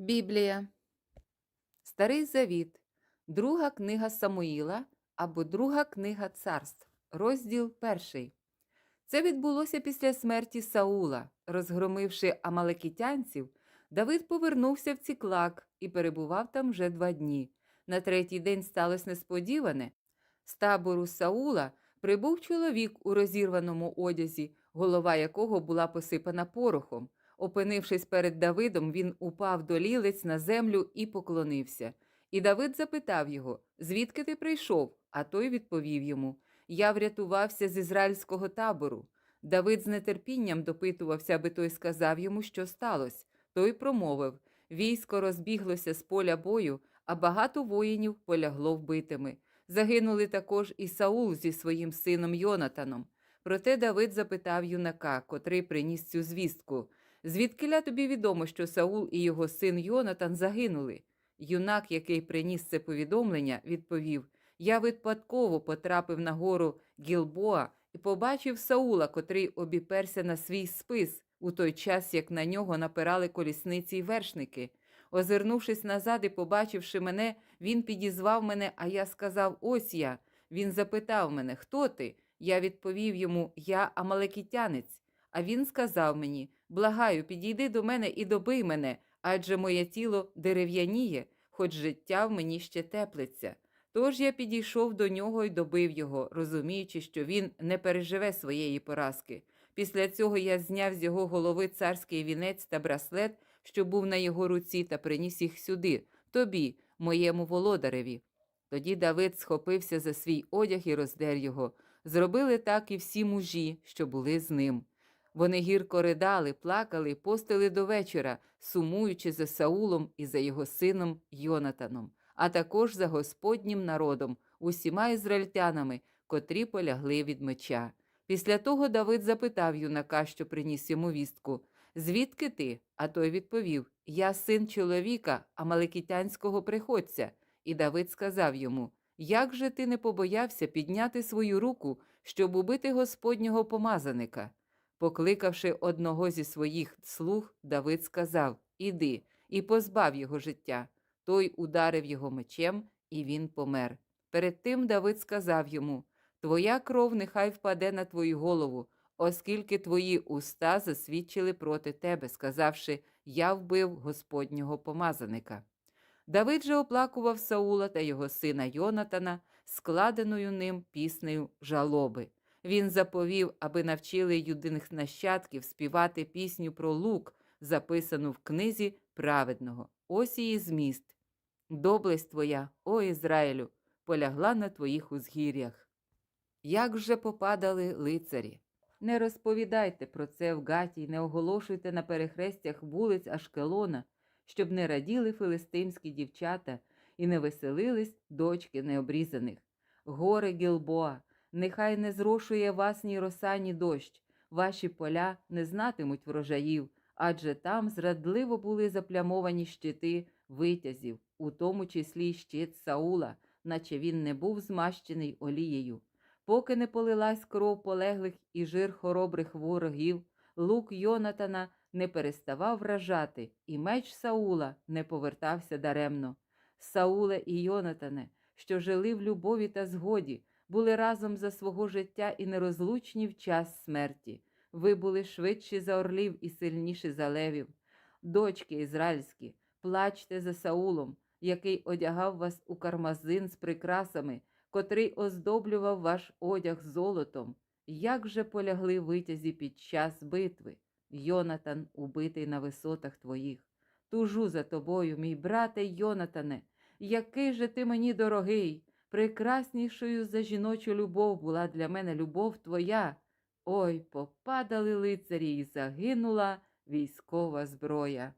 Біблія. Старий Завіт. Друга книга Самуїла або Друга книга царств. Розділ перший. Це відбулося після смерті Саула. Розгромивши амалекітянців, Давид повернувся в Ціклак і перебував там вже два дні. На третій день сталося несподіване. З табору Саула прибув чоловік у розірваному одязі, голова якого була посипана порохом. Опинившись перед Давидом, він упав до лілиць на землю і поклонився. І Давид запитав його, звідки ти прийшов? А той відповів йому: Я врятувався з ізраїльського табору. Давид з нетерпінням допитувався, аби той сказав йому, що сталося. Той промовив: Військо розбіглося з поля бою, а багато воїнів полягло вбитими. Загинули також і Саул зі своїм сином Йонатаном. Проте Давид запитав юнака, котрий приніс цю звістку. Звідкиля тобі відомо, що Саул і його син Йонатан загинули? Юнак, який приніс це повідомлення, відповів: Я випадково потрапив на гору Гілбоа і побачив Саула, котрий обіперся на свій спис у той час, як на нього напирали колісниці й вершники. Озирнувшись назад і побачивши мене, він підізвав мене, а я сказав: Ось я. Він запитав мене, хто ти? Я відповів йому: Я амалекітянець. А він сказав мені: Благаю, підійди до мене і добий мене, адже моє тіло дерев'яніє, хоч життя в мені ще теплиться. Тож я підійшов до нього і добив його, розуміючи, що він не переживе своєї поразки. Після цього я зняв з його голови царський вінець та браслет, що був на його руці, та приніс їх сюди, тобі, моєму володареві. Тоді Давид схопився за свій одяг і роздер його. Зробили так і всі мужі, що були з ним. Вони гірко ридали, плакали, постили до вечора, сумуючи за Саулом і за його сином Йонатаном, а також за Господнім народом, усіма ізраїльтянами, котрі полягли від меча. Після того Давид запитав юнака, що приніс йому вістку: Звідки ти? А той відповів: Я син чоловіка, амалекітянського приходця. І Давид сказав йому: Як же ти не побоявся підняти свою руку, щоб убити Господнього помазаника? Покликавши одного зі своїх слуг, Давид сказав: Іди, і позбав його життя. Той ударив його мечем, і він помер. Перед тим Давид сказав йому: Твоя кров нехай впаде на твою голову, оскільки твої уста засвідчили проти тебе, сказавши: Я вбив Господнього помазаника. Давид же оплакував Саула та його сина Йонатана, складеною ним піснею жалоби. Він заповів, аби навчили юдиних нащадків співати пісню про лук, записану в книзі праведного. Ось її зміст. Доблесть твоя, о Ізраїлю, полягла на твоїх узгір'ях. Як же попадали лицарі? Не розповідайте про це в Гаті, й не оголошуйте на перехрестях вулиць Ашкелона, щоб не раділи филистимські дівчата і не веселились дочки необрізаних. Горе Гілбоа, нехай не зрошує вас ні роса, ні дощ, ваші поля не знатимуть врожаїв, адже там зрадливо були заплямовані щити витязів, у тому числі й щит Саула, наче він не був змащений олією. Поки не полилась кров полеглих і жир хоробрих ворогів, лук Йонатана не переставав вражати, і меч Саула не повертався даремно. Сауле і Йонатане, що жили в любові та згоді, були разом за свого життя і нерозлучні в час смерті. Ви були швидші за орлів і сильніші за левів. Дочки ізраїльські, плачте за Саулом, який одягав вас у кармазин з прикрасами, котрий оздоблював ваш одяг золотом. Як же полягли витязі під час битви? Йонатан убитий на висотах твоїх. Тужу за тобою, мій брате Йонатане, який же ти мені дорогий, прекраснішою за жіночу любов була для мене любов твоя. Ой, попадали лицарі і загинула військова зброя.